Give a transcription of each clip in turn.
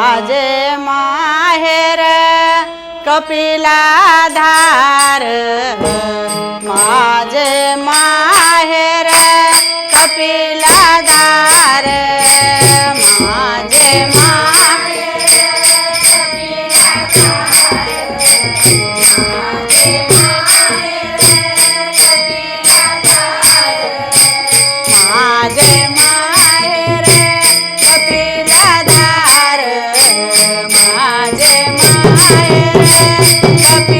माझे माहेर कपिलाधार माझे माहेर कपिलाधार Yeah. happy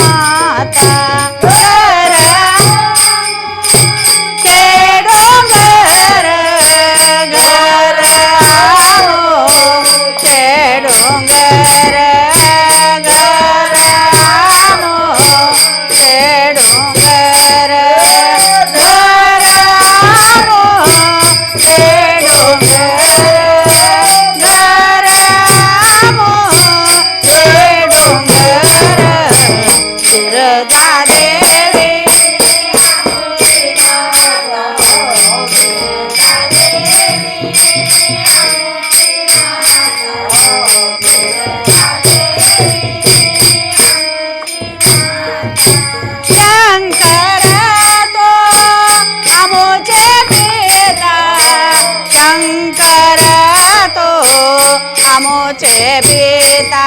పితా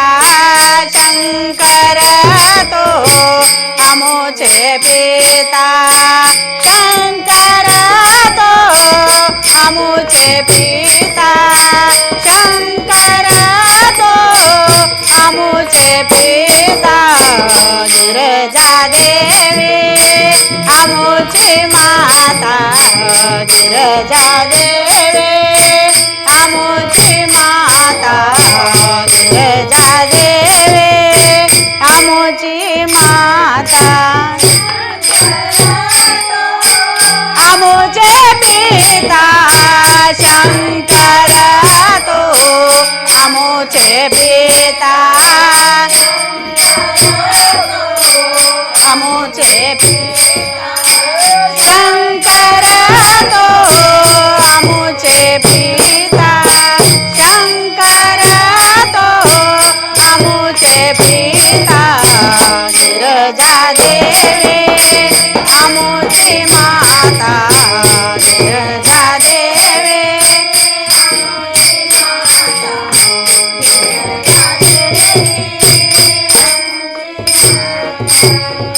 శంకర తో అమో చే పితా శంకర తో అమో చే పితా శంకర અમુ છે પિતા નિરજા દેવી. અમુ છે માતા નિરજા દેવી. અમુ છે માતા નિરજા શંકર মুছে বেতার মুছে শঙ্কর তো মুছে পিতা শঙ্কর তো মুছে পিতা রজা দেবে আমুছে মাতা।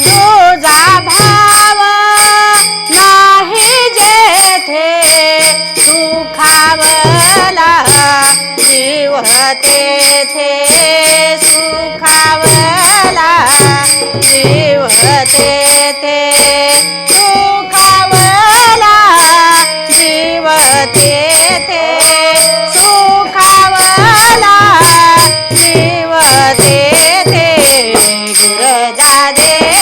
तुझा भाव नाही जेथे सुखावला जीव तेथे सुखावला जीव तेथे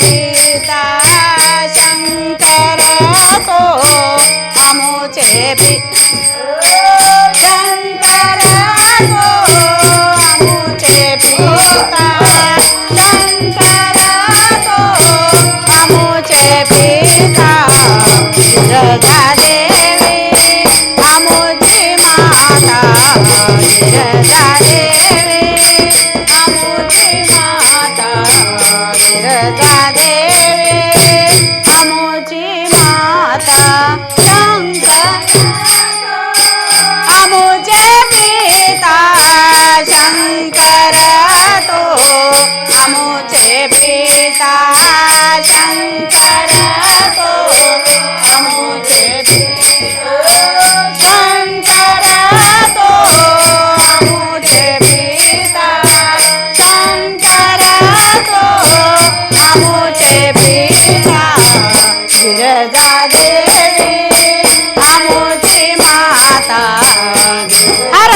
పితా శంకరకు అము చేపి శంకరకు गिरजा देवी आमुची माता शंकर आमुचे पिता शंकर तो. आमुचे पिता शंकर तो. आमुचे पिता शंकर गिरजा देवी आमुची माता हर